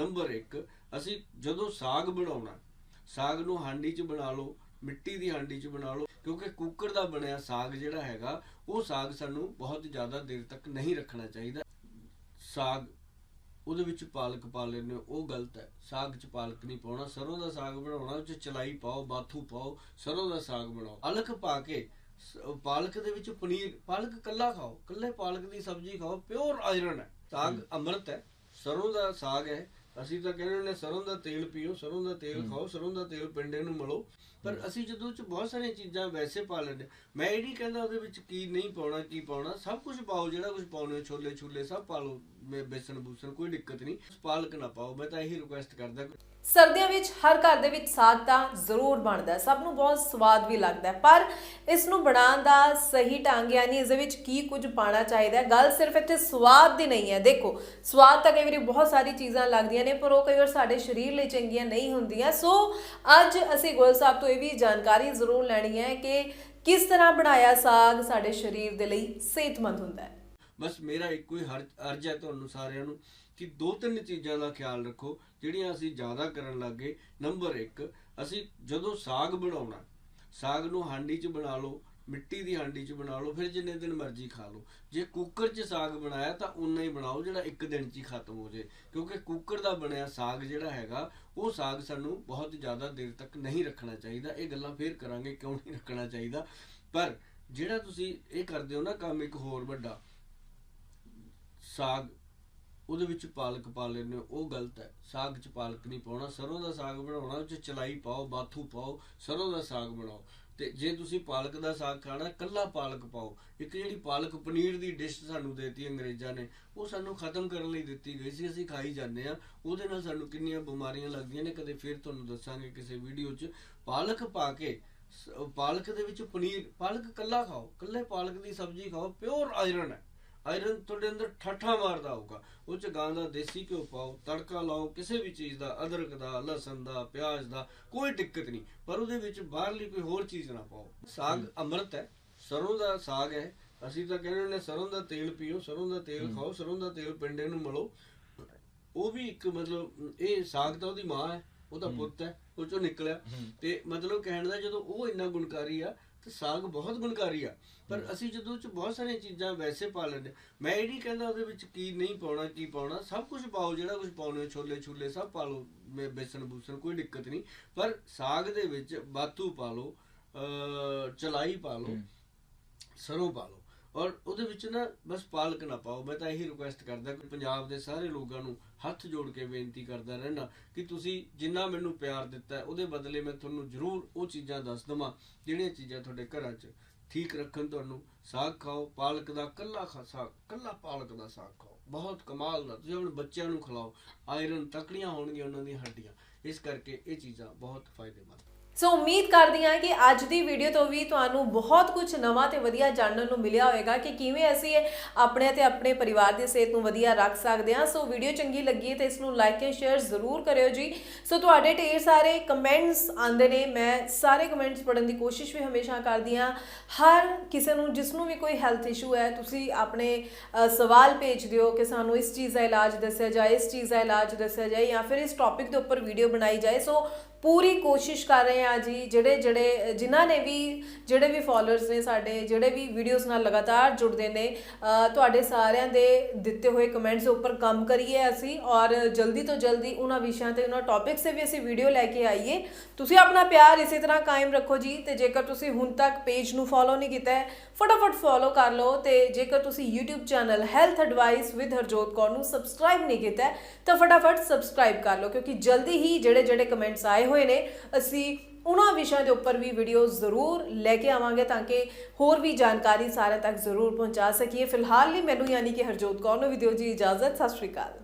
Number 1 ਅਸੀਂ ਜਦੋਂ ਸਾਗ ਬਣਾਉਣਾ ਸਾਗ ਨੂੰ ਹਾਂਡੀ 'ਚ ਬਣਾ ਲਓ ਮਿੱਟੀ ਦੀ ਹਾਂਡੀ 'ਚ ਬਣਾ ਲਓ ਕਿਉਂਕਿ ਕੁੱਕਰ ਦਾ ਬਣਿਆ ਸਾਗ ਜਿਹੜਾ ਹੈਗਾ ਉਹ ਸਾਗ ਸਾਨੂੰ ਬਹੁਤ ਜ਼ਿਆਦਾ ਦੇਰ ਤੱਕ ਨਹੀਂ ਰੱਖਣਾ ਚਾਹੀਦਾ। ਸਾਗ ਉਹਦੇ ਵਿੱਚ ਪਾਲਕ ਪਾ ਹੋ ਉਹ ਗਲਤ ਹੈ। ਸਾਗ 'ਚ ਪਾਲਕ ਨਹੀਂ ਪਾਉਣਾ ਸਰੋਂ ਦਾ ਸਾਗ ਬਣਾਉਣਾ ਉਹ 'ਚ ਚਲਾਈ ਪਾਓ ਬਾਥੂ ਪਾਓ ਸਰੋਂ ਦਾ ਸਾਗ ਬਣਾਓ। ਅਲਕ ਪਾ ਕੇ ਪਾਲਕ ਦੇ ਵਿੱਚ ਪਨੀਰ ਪਾਲਕ ਕੱਲਾ ਖਾਓ ਕੱਲੇ ਪਾਲਕ ਦੀ ਸਬਜ਼ੀ ਖਾਓ ਪਿਓਰ ਆਇਰਨ ਹੈ। ਸਾਗ ਅੰਮ੍ਰਿਤ ਹੈ ਸਰੋਂ ਦਾ ਸਾਗ ਹੈ ਅਸੀਂ ਤਾਂ ਕਹਿੰਦੇ ਨੇ ਸਰੋਂ ਦਾ ਤੇਲ ਪੀਓ ਸਰੋਂ ਦਾ ਤੇਲ ਖਾਓ ਸਰੋਂ ਦਾ ਤੇਲ ਪਿੰਡੇ ਨੂੰ ਮਲੋ। ਪਰ ਅਸੀਂ ਜਦੋਂ ਚ ਬਹੁਤ ਸਾਰੀਆਂ ਚੀਜ਼ਾਂ ਵੈਸੇ ਪਾ ਲੈਂਦੇ ਮੈਂ ਇਹ ਨਹੀਂ ਕਹਿੰਦਾ ਉਹਦੇ ਵਿੱਚ ਕੀ ਨਹੀਂ ਪਾਉਣਾ ਕੀ ਪਾਉਣਾ। ਸਭ ਕੁਝ ਪਾਓ ਜਿਹੜਾ ਕੁਝ ਪਾਉਣੇ ਛੋਲੇ ਛੁਲੇ ਸਭ ਪਾ ਲਓ। ਮੇ- ਬੇਸਣ ਬੂਸਣ ਕੋਈ ਦਿੱਕਤ ਨਹੀਂ। ਪਾਲਕ ਨਾ ਪਾਓ ਮੈਂ ਤਾਂ ਇਹੀ ਰਿਕੁਐਸਟ ਕਰਦਾ। ਸਰਦੀਆਂ ਵਿੱਚ ਹਰ ਘਰ ਦੇ ਵਿੱਚ ਸਾਗ ਤਾਂ ਜ਼ਰੂਰ ਬਣਦਾ ਹੈ। ਸਭ ਨੂੰ ਬਹੁਤ ਸਵਾਦ ਵੀ ਲੱਗਦਾ ਪਰ ਇਸ ਨੂੰ ਬਣਾਉਣ ਦਾ ਸਹੀ ਢੰਗ ਯਾਨੀ ਇਸ ਦੇ ਵਿੱਚ ਕੀ ਕੁਝ ਪਾਣਾ ਚਾਹੀਦਾ ਹੈ ਗੱਲ ਸਿਰਫ ਇੱਥੇ ਸਵਾਦ ਦੀ ਨਹੀਂ ਹੈ। ਦੇਖੋ ਸਵਾਦ ਤਾਂ ਕਈ ਵਾਰੀ ਬਹੁਤ ਸਾਰੀ ਚੀਜ਼ਾਂ ਲੱਗਦੀਆਂ ਨੇ ਪਰ ਉਹ ਕਈ ਵਾਰ ਸਾਡੇ ਸਰੀਰ ਲਈ ਚੰਗੀਆਂ ਨਹੀਂ ਹੁੰਦੀਆਂ। ਸੋ ਅੱਜ ਅਸੀਂ ਗੋਲ ਸਾਹਿਬ ਤੋਂ ਇਹ ਵੀ ਜਾਣਕਾਰੀ ਜ਼ਰੂਰ ਲੈਣੀ ਹੈ ਕਿ ਕਿਸ ਤਰ੍ਹਾਂ ਬਣਾਇਆ ਸਾਗ ਸਾਡੇ ਸਰੀਰ ਦੇ ਲਈ ਸਿਹਤਮੰਦ ਹੁੰਦਾ ਹੈ। ਬਸ ਮੇਰਾ ਇੱਕੋ ਹੀ ਅਰਜ਼ ਹੈ ਤੁਹਾਨੂੰ ਸਾਰਿਆਂ ਨੂੰ ਕਿ ਦੋ ਤਿੰਨ ਚੀਜ਼ਾਂ ਦਾ ਖਿਆਲ ਰੱਖੋ, ਜਿਹੜੀਆਂ ਅਸੀਂ ਜ਼ਿਆਦਾ ਕਰਨ ਲੱਗੇ। ਨੰਬਰ 1 ਅਸੀਂ ਜਦੋਂ ਸਾਗ ਬਣਾਉਣਾ, ਸਾਗ ਨੂੰ ਹਾਂਡੀ 'ਚ ਬਣਾ ਲਓ ਮਿੱਟੀ ਦੀ ਹਾਂਡੀ 'ਚ ਬਣਾ ਲਓ, ਫਿਰ ਜਿੰਨੇ ਦਿਨ ਮਰਜ਼ੀ ਖਾ ਲਓ। ਜੇ ਕੁੱਕਰ 'ਚ ਸਾਗ ਬਣਾਇਆ ਤਾਂ ਉਨਾ ਹੀ ਬਣਾਓ ਜਿਹੜਾ ਇੱਕ ਦਿਨ 'ਚ ਹੀ ਖਤਮ ਹੋ ਜੇ। ਕਿਉਂਕਿ ਕੁੱਕਰ ਦਾ ਬਣਿਆ ਸਾਗ ਜਿਹੜਾ ਹੈਗਾ, ਉਹ ਸਾਗ ਸਾਨੂੰ ਬਹੁਤ ਜ਼ਿਆਦਾ ਦੇਰ ਤੱਕ ਨਹੀਂ ਰੱਖਣਾ ਚਾਹੀਦਾ। ਇਹ ਗੱਲਾਂ ਫੇਰ ਕਰਾਂਗੇ ਕਿਉਂ ਨਹੀਂ ਰੱਖਣਾ ਚਾਹੀਦਾ। ਪਰ ਜਿਹੜਾ ਤੁਸੀਂ ਇਹ ਕਰਦੇ ਹੋ ਨਾ ਕੰਮ ਇੱਕ ਹੋਰ ਵੱਡਾ, ਸਾਗ, ਉਹਦੇ ਵਿੱਚ ਪਾਲਕ ਪਾ ਲੈਂਦੇ ਹੋ, ਉਹ ਗਲਤ ਹੈ। ਸਾਗ 'ਚ ਪਾਲਕ ਨਹੀਂ ਪਾਉਣਾ, ਸਰੋਂ ਦਾ ਸਾਗ ਬਣਾਉਣਾ, ਉਹ 'ਚ ਚਲਾਈ ਪਾਓ, ਬਾਥੂ ਪਾਓ, ਸਰੋਂ ਦਾ ਸਾਗ ਬਣਾਓ। ਤੇ ਜੇ ਤੁਸੀਂ ਪਾਲਕ ਦਾ ਸਾਗ ਖਾਣਾ, ਕੱਲਾ ਪਾਲਕ ਪਾਓ। ਇੱਕ ਜਿਹੜੀ ਪਾਲਕ ਪਨੀਰ ਦੀ ਡਿਸ਼ ਸਾਨੂੰ ਦੇਤੀ ਅੰਗਰੇਜ਼ਾਂ ਨੇ, ਉਹ ਸਾਨੂੰ ਖਤਮ ਕਰਨ ਲਈ ਦਿੱਤੀ ਗਈ ਸੀ, ਅਸੀਂ ਖਾਈ ਜਾਂਦੇ ਆ ਉਹਦੇ ਨਾਲ ਸਾਨੂੰ ਕਿੰਨੀਆਂ ਬਿਮਾਰੀਆਂ ਲੱਗਦੀਆਂ ਨੇ, ਕਦੇ ਫਿਰ ਤੁਹਾਨੂੰ ਦੱਸਾਂਗੇ ਕਿਸੇ ਵੀਡੀਓ 'ਚ। ਪਾਲਕ ਪਾ ਕੇ, ਸ- ਪਾਲਕ ਦੇ ਵਿੱਚ ਪਨੀਰ, ਪਾਲਕ ਕੱਲਾ ਖਾਓ, ਕੱਲੇ ਪਾਲਕ ਦੀ ਸਬਜ਼ੀ ਖਾਓ, ਪਿਓਰ ਆਇਰਨ ਹੈ। ਆਇਰਨ ਤੁਹਾਡੇ ਅੰਦਰ ਠੱਠਾ ਮਾਰਦਾ ਹੋਊਗਾ। ਉਹ ਚ ਗਾਂ ਦਾ ਦੇਸੀ ਘਿਓ ਪਾਓ ਤੜਕਾ ਲਾਓ ਕਿਸੇ ਵੀ ਚੀਜ਼ ਦਾ ਅਦਰਕ ਦਾ ਲਸਣ ਦਾ ਪਿਆਜ਼ ਦਾ ਕੋਈ ਦਿੱਕਤ ਨਹੀਂ। ਪਰ ਉਹਦੇ ਵਿੱਚ ਬਾਹਰਲੀ ਕੋਈ ਹੋਰ ਚੀਜ਼ ਨਾ ਪਾਓ। ਸਾਗ ਅੰਮ੍ਰਿਤ ਹੈ। ਸਰੋਂ ਦਾ ਸਾਗ ਹੈ। ਅਸੀਂ ਤਾਂ ਕਹਿੰਦੇ ਨੇ ਸਰੋਂ ਦਾ ਤੇਲ ਪੀਓ ਸਰੋਂ ਦਾ ਤੇਲ ਖਾਓ ਸਰੋਂ ਦਾ ਤੇਲ ਪਿੰਡੇ ਨੂੰ ਮਲੋ। ਉਹ ਵੀ ਇੱਕ ਮਤਲਬ ਇਹ ਸਾਗ ਤਾਂ ਉਹਦੀ ਮਾਂ ਹੈ ਉਹਦਾ ਪੁੱਤ ਹੈ ਉਹ ਚੋਂ ਨਿਕਲਿਆ। ਤੇ ਮਤਲਬ ਕਹਿਣ ਦਾ ਜਦੋਂ ਉਹ ਇੰਨਾ ਗੁਣਕਾਰੀ ਆ ਤੇ ਸਾਗ ਬਹੁਤ ਗੁਣਕਾਰੀ ਆ। ਪਰ ਅਸੀਂ ਜਦੋਂ ਚ ਬਹੁਤ ਸਾਰੀਆਂ ਚੀਜ਼ਾਂ ਵੈਸੇ ਪਾ ਲੈਂਦੇ ਮੈਂ ਇਹ ਨਹੀਂ ਕਹਿੰਦਾ ਉਹਦੇ ਵਿੱਚ ਕੀ ਨਹੀਂ ਪਾਉਣਾ ਕੀ ਪਾਉਣਾ ਸਭ ਕੁਝ ਪਾਓ ਜਿਹੜਾ ਕੁਝ ਪਾਉਣੇ ਛੋਲੇ ਛੁਲੇ ਸਭ ਪਾ ਲਓ ਮੇ- ਬੇਸਣ ਬੂਸਣ ਕੋਈ ਦਿੱਕਤ ਨਹੀਂ। ਪਰ ਸਾਗ ਦੇ ਵਿੱਚ ਬਾਥੂ ਪਾ ਲਓ ਚਲਾਈ ਪਾ ਲਓ ਸਰੋਂ ਪਾ ਲਓ ਔਰ ਉਹਦੇ ਵਿੱਚ ਨਾ ਬਸ ਪਾਲਕ ਨਾ ਪਾਓ। ਮੈਂ ਤਾਂ ਇਹੀ ਰਿਕੁਐਸਟ ਕਰਦਾ ਕਿ ਪੰਜਾਬ ਦੇ ਸਾਰੇ ਲੋਕਾਂ ਨੂੰ ਹੱਥ ਜੋੜ ਕੇ ਬੇਨਤੀ ਕਰਦਾ ਰਹਿਣਾ ਕਿ ਤੁਸੀਂ ਜਿੰਨਾ ਮੈਨੂੰ ਪਿਆਰ ਦਿੱਤਾ ਉਹਦੇ ਬਦਲੇ ਮੈਂ ਤੁਹਾਨੂੰ ਜ਼ਰੂਰ ਉਹ ਚੀਜ਼ਾਂ ਦੱਸ ਦਵਾਂ, ਜਿਹੜੀਆਂ ਚੀਜ਼ਾਂ ਤੁਹਾਡੇ ਘਰਾਂ 'ਚ ਠੀਕ ਰੱਖਣ ਤੁਹਾਨੂੰ ਸਾਗ ਖਾਓ, ਪਾਲਕ ਦਾ ਕੱਲਾ ਖਾ, ਸਾਗ, ਕੱਲਾ ਪਾਲਕ ਦਾ ਸਾਗ ਖਾਓ। ਬਹੁਤ ਕਮਾਲ ਦਾ, ਤੁਸੀਂ ਆਪਣੇ ਬੱਚਿਆਂ ਨੂੰ ਖਿਲਾਓ। ਆਇਰਨ ਤਕੜੀਆਂ ਹੋਣਗੀਆਂ ਉਹਨਾਂ ਦੀਆਂ ਹੱਡੀਆਂ। ਇਸ ਕਰਕੇ ਇਹ ਚੀਜ਼ਾਂ ਬਹੁਤ ਫਾਇਦੇਮੰਦ ਸੋ ਉਮੀਦ ਕਰਦੀ ਹਾਂ ਕਿ ਅੱਜ ਦੀ ਵੀਡੀਓ ਤੋਂ ਵੀ ਤੁਹਾਨੂੰ ਬਹੁਤ ਕੁਝ ਨਵਾਂ ਤੇ ਵਧੀਆ ਜਾਣਨ ਨੂੰ ਮਿਲਿਆ ਹੋਵੇਗਾ ਕਿ ਕਿਵੇਂ ਅਸੀਂ ਆਪਣੇ ਤੇ ਆਪਣੇ ਪਰਿਵਾਰ ਦੀ ਸਿਹਤ ਨੂੰ ਵਧੀਆ ਰੱਖ ਸਕਦੇ ਹਾਂ। ਸੋ ਵੀਡੀਓ ਚੰਗੀ ਲੱਗੀ ਤੇ ਇਸ ਨੂੰ ਲਾਈਕ ਐਂਡ ਸ਼ੇਅਰ ਜ਼ਰੂਰ ਕਰਿਓ ਜੀ। ਸੋ ਤੁਹਾਡੇ ਢੇਰ ਸਾਰੇ ਕਮੈਂਟਸ ਆਉਂਦੇ ਨੇ। ਮੈਂ ਸਾਰੇ ਕਮੈਂਟਸ ਪੜਨ ਦੀ ਕੋਸ਼ਿਸ਼ ਵੀ ਹਮੇਸ਼ਾ ਕਰਦੀ ਹਾਂ। ਹਰ ਕਿਸੇ ਨੂੰ, ਜਿਸ ਨੂੰ ਵੀ ਕੋਈ ਹੈਲਥ ਇਸ਼ੂ ਹੈ, ਤੁਸੀਂ ਆਪਣੇ ਸਵਾਲ ਭੇਜ ਦਿਓ ਕਿ ਸਾਨੂੰ ਇਸ ਚੀਜ਼ ਦਾ ਇਲਾਜ ਦੱਸਿਆ ਜਾਏ, ਇਸ ਚੀਜ਼ ਦਾ ਇਲਾਜ ਦੱਸਿਆ ਜਾਏ ਜਾਂ ਫਿਰ ਇਸ ਟੌਪਿਕ ਦੇ ਉੱਪਰ ਵੀਡੀਓ ਬਣਾਈ ਜਾਏ। ਸੋ ਪੂਰੀ ਕੋਸ਼ਿਸ਼ ਕਰ ਰਹੇ ਹਾਂ ਜੀ, ਜਿਹੜੇ ਜਿਹੜੇ, ਜਿਨ੍ਹਾਂ ਨੇ ਵੀ, ਜਿਹੜੇ ਵੀ ਫਾਲੋਅਰਸ ਨੇ ਸਾਡੇ, ਜਿਹੜੇ ਵੀ ਵੀਡੀਓਜ਼ ਨਾਲ ਲਗਾਤਾਰ ਜੁੜਦੇ ਨੇ ਤੁਹਾਡੇ ਸਾਰਿਆਂ ਦੇ ਦਿੱਤੇ ਹੋਏ ਕਮੈਂਟਸ ਉੱਪਰ ਕੰਮ ਕਰੀਏ ਅਸੀਂ ਔਰ ਜਲਦੀ ਤੋਂ ਜਲਦੀ ਉਹਨਾਂ ਵਿਸ਼ਿਆਂ ਤੇ, ਉਹਨਾਂ ਟੌਪਿਕਸ ਤੇ ਵੀ ਅਸੀਂ ਵੀਡੀਓ ਲੈ ਕੇ ਆਈਏ। ਤੁਸੀਂ ਆਪਣਾ ਪਿਆਰ ਇਸੇ ਤਰ੍ਹਾਂ ਕਾਇਮ ਰੱਖੋ ਜੀ ਤੇ ਜੇਕਰ ਤੁਸੀਂ ਹੁਣ ਤੱਕ ਪੇਜ ਨੂੰ ਫੋਲੋ ਨਹੀਂ ਕੀਤਾ ਹੈ, ਫਟਾਫਟ ਫੋਲੋ ਕਰ ਲਓ ਤੇ ਜੇਕਰ ਤੁਸੀਂ YouTube channel health advice with Harjot Kaur ਨੂੰ ਸਬਸਕ੍ਰਾਈਬ ਨਹੀਂ ਕੀਤਾ ਤਾਂ ਫਟਾਫਟ ਸਬਸਕ੍ਰਾਈਬ ਕਰ ਲਓ ਕਿਉਂਕਿ ਜਲਦੀ ਹੀ ਜਿਹੜੇ ਜਿਹੜੇ ਕਮੈਂਟਸ ਆਏ ਹੋਏ ਨੇ, ਅਸੀਂ ਉਹਨਾਂ ਵਿਸ਼ਿਆਂ ਦੇ ਉੱਪਰ ਵੀ ਵੀਡੀਓ ਜ਼ਰੂਰ ਲੈ ਕੇ ਆਵਾਂਗੇ ਤਾਂ ਕਿ ਹੋਰ ਵੀ ਜਾਣਕਾਰੀ ਸਾਰਿਆਂ ਤੱਕ ਜ਼ਰੂਰ ਪਹੁੰਚਾ ਸਕੀਏ। ਫਿਲਹਾਲ ਲਈ ਮੈਨੂੰ ਯਾਨੀ ਕਿ ਹਰਜੋਤ ਕੌਰ ਨੂੰ ਵੀ ਦਿਓ ਜੀ ਇਜਾਜ਼ਤ। ਸਤਿ ਸ਼੍ਰੀ ਅਕਾਲ।